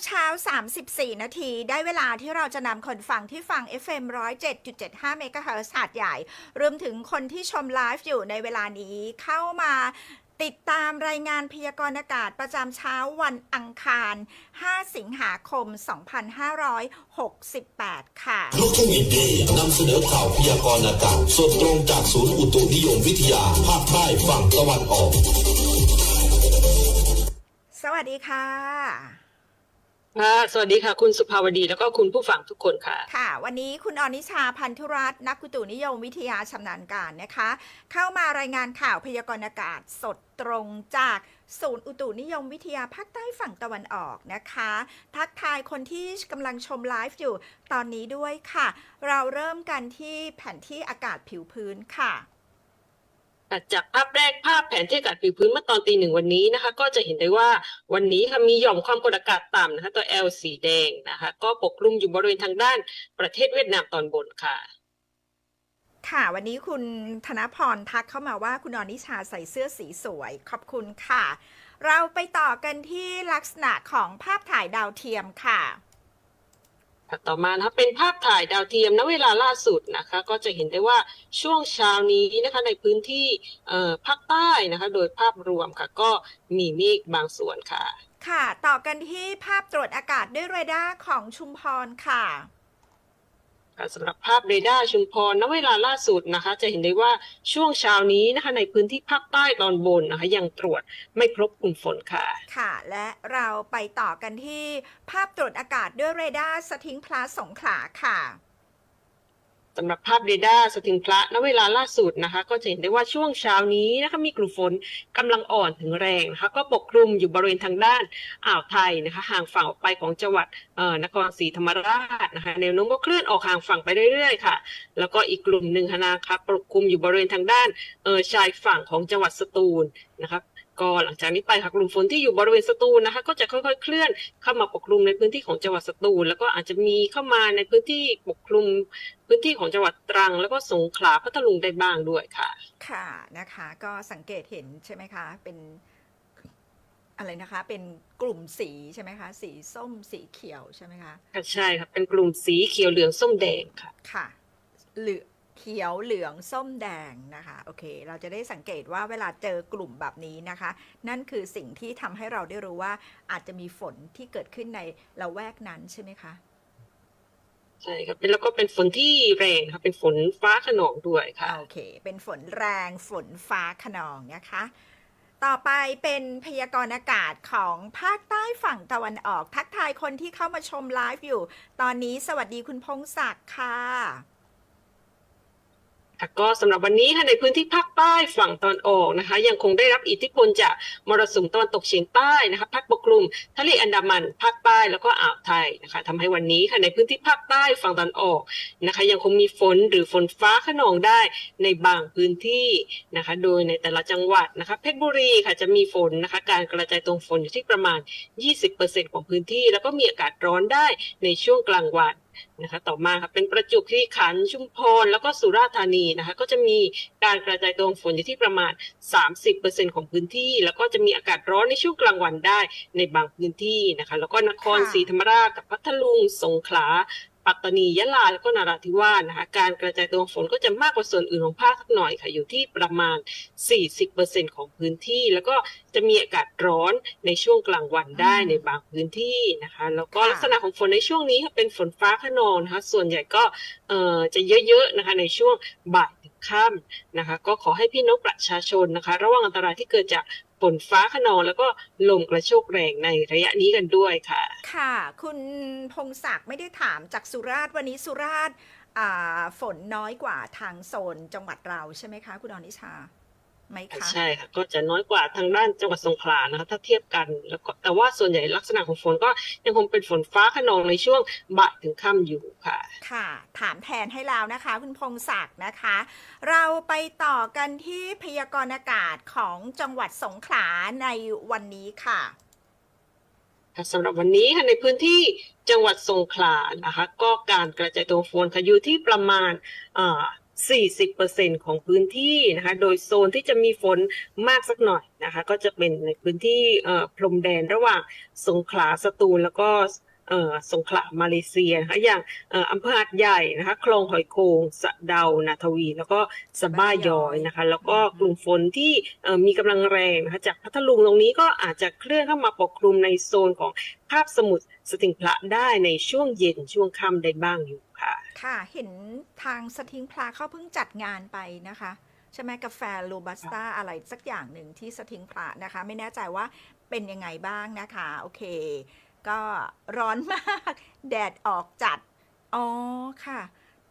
งเช้า 34 นาที ได้เวลาที่เราจะนำคนฟังที่ฟัง FM 107.75เมกะเฮิรตซ์หาดใหญ่ รวมถึงคนที่ชมไลฟ์อยู่ในเวลานี้เข้ามาติดตามรายงานพยากรณ์อากาศประจำเช้าวันอังคาร 5 สิงหาคม 2568 ค่ะ ลูกทุ่งอินดี้นำเสนอข่าวพยากรณ์อากาศสดตรงจากศูนย์อุตุนิยมวิทยา ภาคใต้ฝั่งตะวันออก สวัสดีค่ะ ค่ะสวัสดีค่ะ คุณสุภาวดีแล้วก็คุณผู้ฟังทุกคนค่ะ ค่ะ วันนี้คุณอนิชาพันธุรัตน์นักกุตุนิยมวิทยาชำนาญการนะคะ เข้ามารายงานข่าวพยากรณ์อากาศสดตรงจากศูนย์อุตุนิยมวิทยาภาคใต้ฝั่งตะวันออกนะคะ ทักทายคนที่กำลังชมไลฟ์อยู่ตอนนี้ด้วยค่ะ เราเริ่มกันที่แผนที่อากาศผิวพื้นค่ะ จากภาพแรกภาพแผนที่อากาศผิวพื้นเมื่อตอนตีหนึ่งวันนี้นะคะ ก็จะเห็นได้ว่าวันนี้ค่ะมีหย่อมความกดอากาศต่ำนะคะตัว L สีแดงนะคะ ก็ปกคลุมอยู่บริเวณทางด้านประเทศเวียดนามตอนบนค่ะ ค่ะ วันนี้คุณธนพรทักเข้ามาว่าคุณอนิชาใส่เสื้อสีสวย ขอบคุณค่ะ เราไปต่อกันที่ลักษณะของภาพถ่ายดาวเทียมค่ะค่ะ ต่อมานะคะเป็นภาพถ่ายดาวเทียมณเวลาล่าสุดนะคะ ก็จะเห็นได้ว่าช่วงเช้านี้นะคะในพื้นที่ภาคใต้นะคะ โดยภาพรวมค่ะ ก็มีเมฆบางส่วนค่ะ ค่ะ ต่อกันที่ภาพตรวจอากาศด้วยเรดาร์ของชุมพรค่ะ สำหรับภาพเรดาร์ชุมพรณเวลาล่าสุดนะคะ จะเห็นได้ว่าช่วงเช้านี้นะคะในพื้นที่ภาคใต้ตอนบนนะคะ ยังตรวจไม่พบกลุ่มฝนค่ะ ค่ะ และเราไปต่อกันที่ภาพตรวจอากาศด้วยเรดาร์สทิงพลาสสงขลาค่ะ สำหรับภาพเรดาร์สถิงพระณเวลาล่าสุดนะคะ ก็จะเห็นได้ว่าช่วงเช้านี้นะคะมีกลุ่มฝนกำลังอ่อนถึงแรงนะคะก็ปกคลุมอยู่บริเวณทางด้านอ่าวไทยนะคะห่างฝั่งออกไปของจังหวัดนครศรีธรรมราชนะคะแนวโน้มก็เคลื่อนออกห่างฝั่งไปเรื่อยๆค่ะ แล้วก็อีกกลุ่มหนึ่งนะคะปกคลุมอยู่บริเวณทางด้านชายฝั่งของจังหวัดสตูลนะคะ ก็หลังจากนี้ไปค่ะกลุ่มฝนที่อยู่บริเวณสตูลนะคะ ก็จะค่อยๆ เคลื่อนเข้ามาปกคลุมในพื้นที่ของจังหวัดสตูลแล้วก็อาจจะมีเข้ามาในพื้นที่ปกคลุมพื้นที่ของจังหวัดตรัง แล้วก็สงขลาพัทลุงได้บ้างด้วยค่ะ ค่ะนะคะ ก็สังเกตเห็นใช่ไหมคะ เป็นอะไรนะคะเป็นกลุ่มสีใช่ไหมคะ สีส้มสีเขียวใช่ไหมคะค่ะใช่ค่ะเป็นกลุ่มสีเขียวเหลืองส้มแดงค่ะค่ะ เหลือง เขียวเหลืองส้มแดงนะคะโอเค เราจะได้สังเกตว่าเวลาเจอกลุ่มแบบนี้นะคะ นั่นคือสิ่งที่ทำให้เราได้รู้ว่าอาจจะมีฝนที่เกิดขึ้นในละแวกนั้นใช่ไหมคะใช่ครับแล้วก็เป็นฝนที่แรงค่ะเป็นฝนฟ้าขนองด้วยค่ะโอเค เป็นฝนแรงฝนฟ้าขนองนะคะ ต่อไปเป็นพยากรณ์อากาศของภาคใต้ฝั่งตะวันออก ทักทายคนที่เข้ามาชมไลฟ์อยู่ ตอนนี้สวัสดีคุณพงศักดิ์ค่ะ ค่ะก็สำหรับวันนี้ค่ะในพื้นที่ภาคใต้ฝั่งตอนออกนะคะ ยังคงได้รับอิทธิพลจากมรสุมตะวันตกเฉียงใต้นะคะพัดปกคลุมทะเลอันดามันภาคใต้แล้วก็อ่าวไทยนะคะทำให้วันนี้ค่ะในพื้นที่ภาคใต้ฝั่งตอนออกนะคะ ยังคงมีฝนหรือฝนฟ้าขนองได้ในบางพื้นที่นะคะ โดยในแต่ละจังหวัดนะคะเพชรบุรีค่ะจะมีฝนนะคะ การกระจายตัวฝนอยู่ที่ประมาณ 20%ของพื้นที่ แล้วก็มีอากาศร้อนได้ในช่วงกลางวัน นะคะต่อมาค่ะเป็นประจวบคีรีขันธ์ชุมพรแล้วก็สุราษฎร์ธานีนะคะก็จะมีการกระจายตัวฝนอยู่ที่ประมาณ 30%ของพื้นที่ แล้วก็จะมีอากาศร้อนในช่วงกลางวันได้ในบางพื้นที่นะคะแล้วก็นครค่ะศรีธรรมราชกับพัทลุงสงขลา ปัตตานียะลาแล้วก็นาราธิวาสนะคะการกระจายตัวฝนก็จะมากกว่าส่วนอื่นของภาคสักหน่อยค่ะอยู่ที่ประมาณ 40%ของพื้นที่ แล้วก็จะมีอากาศร้อนในช่วงกลางวันได้อืมในบางพื้นที่นะคะแล้วก็ค่ะลักษณะของฝนในช่วงนี้ค่ะเป็นฝนฟ้าขนองนะคะส่วนใหญ่ก็เอ่อจะเยอะๆนะคะในช่วงบ่ายถึงค่ำนะคะก็ขอให้พี่น้องประชาชนนะคะ ระวังอันตรายที่เกิดจาก ฝนฟ้าขนองแล้วก็ลมกระโชกแรงในระยะนี้กันด้วยค่ะ ค่ะ คุณพงศักดิ์ไม่ได้ถามจากสุราษฎร์วันนี้สุราษฎร์ฝนน้อยกว่าทางโซนจังหวัดเราใช่ไหมคะ คุณอนิชา ไหมคะใช่ค่ะก็จะน้อยกว่าทางด้านจังหวัดสงขลานะคะถ้าเทียบกันแล้วก็แต่ว่าส่วนใหญ่ลักษณะของฝนก็ยังคงเป็นฝนฟ้าขนองในช่วงบ่ายถึงค่ำอยู่ค่ะ ค่ะ ถามแทนให้แล้วนะคะ คุณพงศักดิ์นะคะ เราไปต่อกันที่พยากรณ์อากาศของจังหวัดสงขลาในวันนี้ค่ะค่ะสำหรับวันนี้ค่ะในพื้นที่จังหวัดสงขลานะคะ ก็การกระจายตัวฝนค่ะอยู่ที่ประมาณอ่า 40%ของพื้นที่นะคะ โดยโซนที่จะมีฝนมากสักหน่อยนะคะ ก็จะเป็นในพื้นที่พรมแดนระหว่างสงขลาสตูลแล้วก็สงขลามาเลเซียนะคะอย่างอำเภอหาดใหญ่นะคะคลองหอยโขงสะเดานาทวี แล้วก็สะบ้ายอยนะคะ แล้วก็กลุ่มฝนที่มีกำลังแรงนะคะจากพัทลุงตรงนี้ก็อาจจะเคลื่อนเข้ามาปกคลุมในโซนของคาบสมุทรสติงพระได้ในช่วงเย็นช่วงค่ำได้บ้างอยู่ ค่ะค่ะ เห็นทางสทิงพลาเขาเพิ่งจัดงานไปนะคะ ใช่ไหมกาแฟโรบัสต้าอะไรสักอย่างหนึ่งที่สทิงพลานะคะ ไม่แน่ใจว่าเป็นยังไงบ้างนะคะ โอเค ก็ร้อนมาก แดดออกจัด อ๋อค่ะ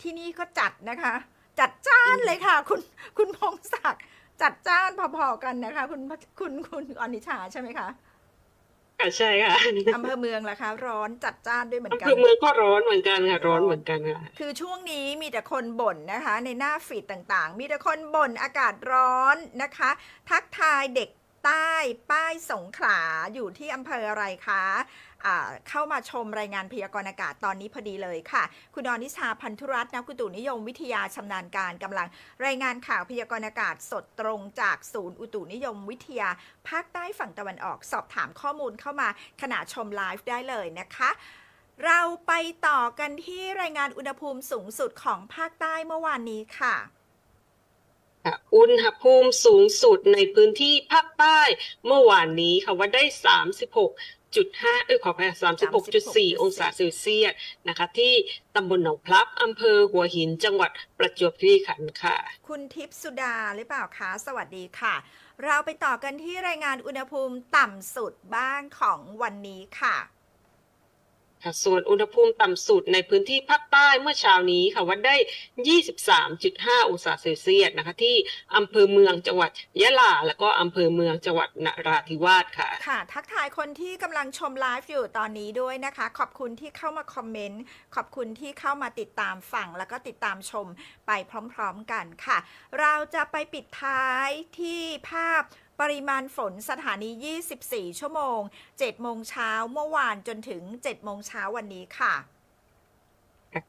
ที่นี่ก็จัดนะคะ จัดจ้านเลยค่ะ คุณคุณพงศักดิ์จัดจ้านพอๆกันนะคะ คุณคุณคุณอนิชาใช่ไหมคะ ค่ะใช่ค่ะอำเภอเมืองล่ะคะ ร้อนจัดจ้านด้วยเหมือนอำกัเภนอเมืองก็ร้อนเหมือนกันค่ะร้อนเหมือนกันค่ะคือช่วงนี้มีแต่คนบ่นนะคะ ในหน้าฟีดต่างๆ มีแต่คนบ่นอากาศร้อนนะคะ ทักทายเด็ก ใต้ป้ายสงขลาอยู่ที่อำเภออะไรคะเข้ามาชมรายงานพยากรณ์อากาศตอนนี้พอดีเลยค่ะ คุณอนิชาพันธุรัตน์นักกุตุนิยมวิทยาชำนาญการกำลัง รายงานข่าวพยากรณ์อากาศสดตรงจากศูนย์อุตุนิยมวิทยา ภาคใต้ฝั่งตะวันออก สอบถามข้อมูลเข้ามาขณะชมไลฟ์ได้เลยนะคะเราไปต่อกันที่รายงานอุณหภูมิสูงสุดของภาคใต้เมื่อวานนี้ค่ะ อุณหภูมิสูงสุดในพื้นที่ภาคใต้เมื่อวานนี้ค่ะว่าได้ 36.5เอ้ยขออภัย36.4องศาเซลเซียสนะคะ ที่ตำบลหนองพลับอำเภอหัวหินจังหวัดประจวบคีรีขันธ์ค่ะ คุณทิพย์สุดาหรือเปล่าคะ สวัสดีค่ะ เราไปต่อกันที่รายงานอุณหภูมิต่ำสุดบ้างของวันนี้ค่ะค่ะ ส่วนอุณหภูมิต่ำสุดในพื้นที่ภาคใต้เมื่อเช้านี้ค่ะวัดได้ 23.5 องศาเซลเซียสนะคะ ที่อำเภอเมืองจังหวัดยะลา แล้วก็อำเภอเมืองจังหวัดนราธิวาสค่ะ ค่ะ ทักทายคนที่กำลังชมไลฟ์อยู่ตอนนี้ด้วยนะคะ ขอบคุณที่เข้ามาคอมเมนต์ ขอบคุณที่เข้ามาติดตามฟังแล้วก็ติดตามชมไปพร้อม ๆกันค่ะ เราจะไปปิดท้ายที่ภาพ ปริมาณฝนสถานี 24 ชั่วโมง 7 โมงเช้าเมื่อวานจนถึง 7 โมงเช้าวันนี้ค่ะค่ะ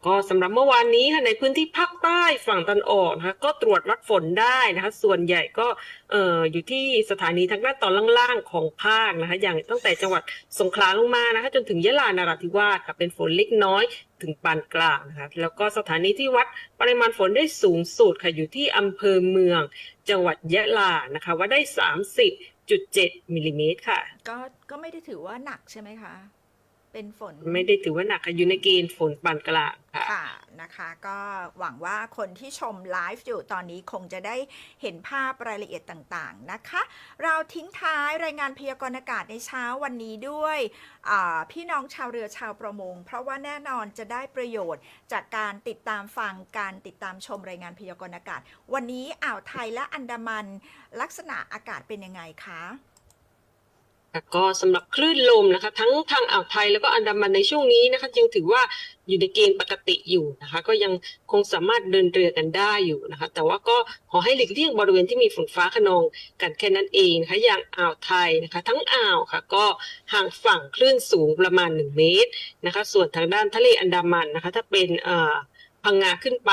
ก็สำหรับเมื่อวานนี้ค่ะในพื้นที่ภาคใต้ฝั่งตะวันออกนะคะก็ตรวจวัดฝนได้นะคะส่วนใหญ่ก็เอ่ออยู่ที่สถานีทางด้านตอนล่างๆของภาคนะคะอย่างตั้งแต่จังหวัดสงขลาลงมานะคะจนถึงยะลานราธิวาสค่ะเป็นฝนเล็กน้อยถึงปานกลางนะคะแล้วก็สถานีที่วัดปริมาณฝนได้สูงสุดค่ะอยู่ที่อำเภอเมือง จังหวัดยะลานะคะว่าได้ 30.7มิลลิเมตรค่ะก็ก็ไม่ได้ถือว่าหนักใช่ไหมคะ เป็นฝน ไม่ได้ถือว่าหนักค่ะอยู่ในเกณฑ์ฝนปานกลางค่ะ ค่ะนะคะก็หวังว่าคนที่ชมไลฟ์อยู่ตอนนี้คงจะได้เห็นภาพรายละเอียดต่างๆนะคะ เราทิ้งท้ายรายงานพยากรณ์อากาศในเช้าวันนี้ด้วยอ่าพี่น้องชาวเรือชาวประมง เพราะว่าแน่นอนจะได้ประโยชน์จากการติดตามฟังการติดตามชมรายงานพยากรณ์อากาศ วันนี้อ่าวไทยและอันดามันลักษณะอากาศเป็นยังไงคะค่ะ ก็สำหรับคลื่นลมนะคะ ทั้งทางอ่าวไทยแล้วก็อันดามันในช่วงนี้นะคะยังถือว่าอยู่ในเกณฑ์ปกติอยู่นะคะ ก็ยังคงสามารถเดินเรือกันได้อยู่นะคะ แต่ว่าก็ขอให้หลีกเลี่ยงบริเวณที่มีฝนฟ้าขนองกันแค่นั้นเองนะคะอย่างอ่าวไทยนะคะ ทั้งอ่าวค่ะ ก็ห่างฝั่งคลื่นสูงประมาณ 1 เมตรนะคะ ส่วนทางด้านทะเลอันดามันนะคะ ถ้าเป็นอ่อ พังงาขึ้นไป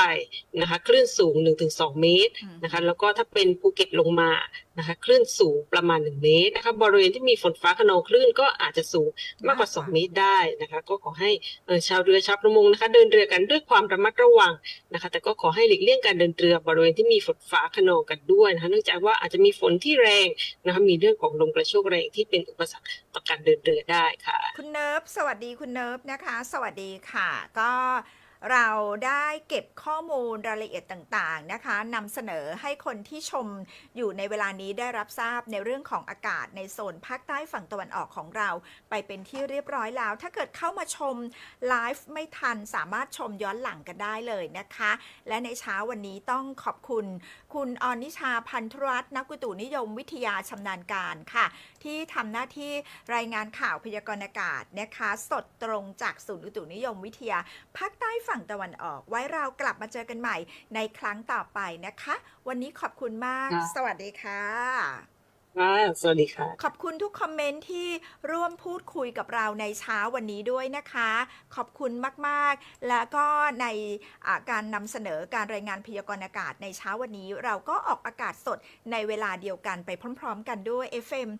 นะคะคลื่นสูง 1-2 เมตรนะคะแล้วก็ถ้าเป็นภูเก็ตลงมานะคะคลื่นสูงประมาณ 1 เมตรนะคะบริเวณที่มีฝนฟ้าขนองคลื่นก็อาจจะสูงมากกว่า 2 เมตรได้นะคะก็ขอให้เอ่อชาวเรือชาวประมงนะคะเดินเรือกันด้วยความระมัดระวังนะคะแต่ก็ขอให้หลีกเลี่ยงการเดินเรือบริเวณที่มีฝนฟ้าขนองกันด้วยนะคะเนื่องจากว่าอาจจะมีฝนที่แรงนะคะมีเรื่องของลมกระโชกแรงที่เป็นอุปสรรคต่อการเดินเรือได้ค่ะ คุณเนิร์ฟสวัสดีคุณเนิร์ฟนะคะ สวัสดีค่ะ ก็ เราได้เก็บข้อมูลรายละเอียดต่างๆนะคะนำเสนอให้คนที่ชมอยู่ในเวลานี้ได้รับทราบในเรื่องของอากาศในโซนภาคใต้ฝั่งตะวันออกของเรา ไปเป็นที่เรียบร้อยแล้ว ถ้าเกิดเข้ามาชมไลฟ์ไม่ทันสามารถชมย้อนหลังกันได้เลยนะคะ และในเช้าวันนี้ต้องขอบคุณ คุณอนิชาพันธุรัตน์นักอุตุนิยมวิทยาชำนาญการค่ะ ที่ทำหน้าที่รายงานข่าวพยากรณ์อากาศนะคะ สดตรงจากศูนย์อุตุนิยมวิทยาภาคใต้ฝั่งตะวันออก ไว้เรากลับมาเจอกันใหม่ในครั้งต่อไปนะคะ วันนี้ขอบคุณมากค่ะสวัสดีค่ะส ค่ะ สวัสดีค่ะ ขอบคุณทุกคอมเมนต์ที่ร่วมพูดคุยกับเราในเช้าวันนี้ด้วยนะคะ ขอบคุณมาก ๆ แล้วก็ในอ่าการนำเสนอการรายงานพยากรณ์อากาศในเช้าวันนี้ เราก็ออกอากาศสดในเวลาเดียวกันไปพร้อม ๆ กันด้วย FM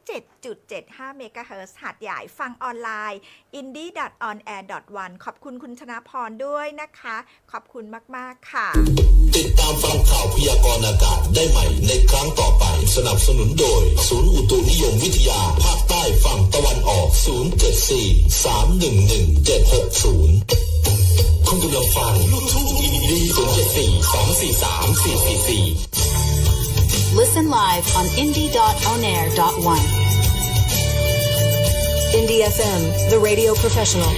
107.75เมกะเฮิรตซ์หาดใหญ่ฟังออนไลน์ indie.onair.1 ขอบคุณคุณชนะพรด้วยนะคะ ขอบคุณมาก ๆ ค่ะ ติดตามฟังข่าวพยากรณ์อากาศได้ใหม่ในครั้งต่อไปสนับสนุนนุนโดย ศูนย์อุตุนิยมวิทยา ภาคใต้ฝั่งตะวันออก 074 311 760 คุณกำลังฟังลูกทุ่งอินดี้074 243 444 Listen live on indie.onair.one. Indie FM, the radio professional.